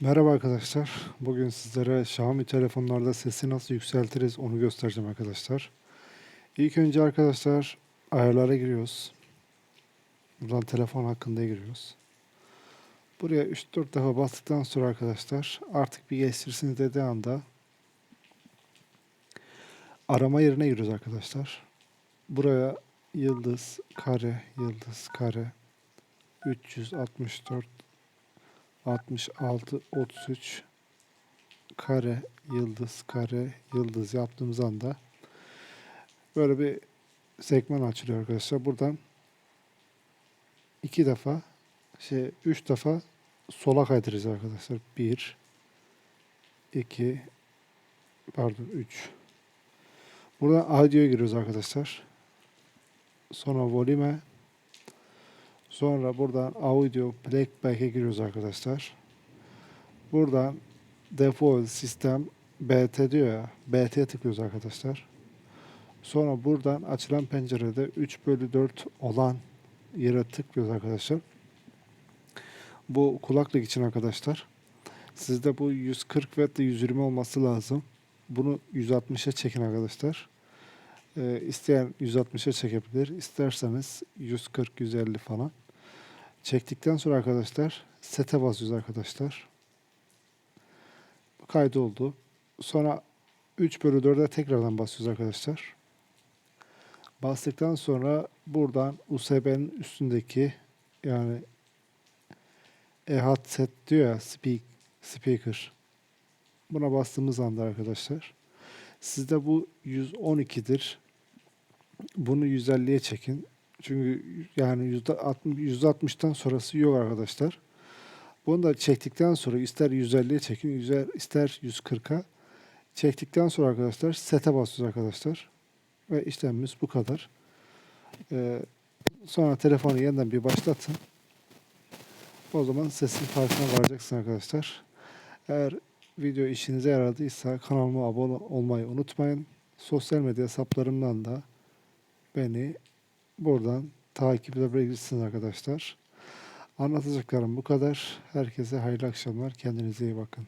Merhaba arkadaşlar. Bugün sizlere Xiaomi telefonlarda sesi nasıl yükseltiriz onu göstereceğim arkadaşlar. İlk önce arkadaşlar ayarlara giriyoruz. Buradan telefon hakkında giriyoruz. Buraya 3-4 defa bastıktan sonra arkadaşlar artık bir geçirsiniz dediği anda arama yerine giriyoruz arkadaşlar. Buraya yıldız, kare, yıldız, kare 364 66 33 kare yıldız kare yıldız yaptığımız anda böyle bir sekman açılıyor arkadaşlar. Buradan iki defa şey üç defa sola kaydıracağız arkadaşlar. Bir iki pardon üç Buradan audio'ya giriyoruz arkadaşlar. Sonra volume Sonra buradan audio playback'e giriyoruz arkadaşlar. Buradan default sistem BT diyor ya. BT'ye tıklıyoruz arkadaşlar. Sonra buradan açılan pencerede 3 bölü 4 olan yere tıklıyoruz arkadaşlar. Bu kulaklık için arkadaşlar. Sizde bu 140 Watt 120 olması lazım. Bunu 160'a çekin arkadaşlar. Ee, isteyen 160'a çekebilir. İsterseniz 140, 150 falan. Çektikten sonra arkadaşlar sete basıyoruz arkadaşlar. Kaydı oldu. Sonra 3 bölü 4'e tekrardan basıyoruz arkadaşlar. Bastıktan sonra buradan USB'nin üstündeki yani EHAT set diyor ya speak, speaker. Buna bastığımız anda arkadaşlar sizde bu 112'dir. Bunu 150'ye çekin. Çünkü yani %60'tan sonrası yok arkadaşlar. Bunu da çektikten sonra ister 150'ye çekin, ister 140'a çektikten sonra arkadaşlar sete basıyoruz arkadaşlar. Ve işlemimiz bu kadar. Ee, sonra telefonu yeniden bir başlatın. O zaman sesin farkına varacaksın arkadaşlar. Eğer video işinize yaradıysa kanalıma abone olmayı unutmayın. Sosyal medya hesaplarımdan da beni buradan takip edebilirsiniz arkadaşlar. Anlatacaklarım bu kadar. Herkese hayırlı akşamlar. Kendinize iyi bakın.